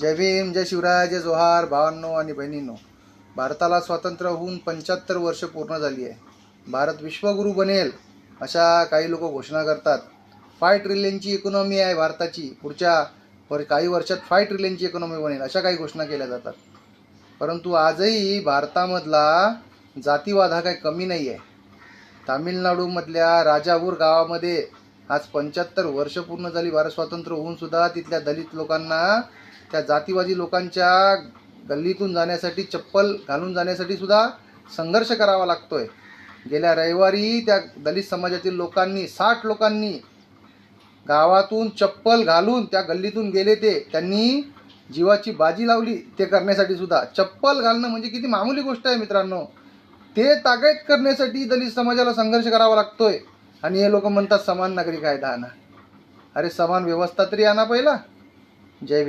जय भीम जय शिवराय जय जोहार भावांनो आणि बहिणींनो. भारताला स्वातंत्र्य होऊन पंच्याहत्तर वर्ष पूर्ण झाली आहे. भारत विश्वगुरू बनेल अशा काही लोक घोषणा करतात. फाय ट्रिलियनची इकॉनॉमी आहे भारताची. पुढच्या वर काही वर्षात फाय ट्रिलियनची इकॉनॉमी बनेल अशा काही घोषणा केल्या जातात. परंतु आजही भारतामधला जातीवाद हा काही कमी नाही आहे तामिळनाडूमधल्या राजापूर गावामध्ये आज पंच्याहत्तर वर्ष पूर्ण झाली. भारत स्वातंत्र्य होऊन सुद्धा तिथल्या दलित लोकांना त्या जातीवादी लोकांच्या गल्लीतून जाण्यासाठी चप्पल घालून जाण्यासाठी सुद्धा संघर्ष करावा लागतोय. गेल्या रविवारी त्या दलित समाजातील लोकांनी साठ लोकांनी गावातून चप्पल घालून त्या गल्लीतून गेले ते. त्यांनी जीवाची बाजी लावली ते करण्यासाठी सुद्धा. चप्पल घालणं म्हणजे किती मामूली गोष्ट आहे मित्रांनो. ते ताकद करण्यासाठी दलित समाजाला संघर्ष करावा लागतोय. आणि हे लोक म्हणतात समान नागरी कायदा आणा अरे समान व्यवस्था तरी आणा पहिला. जय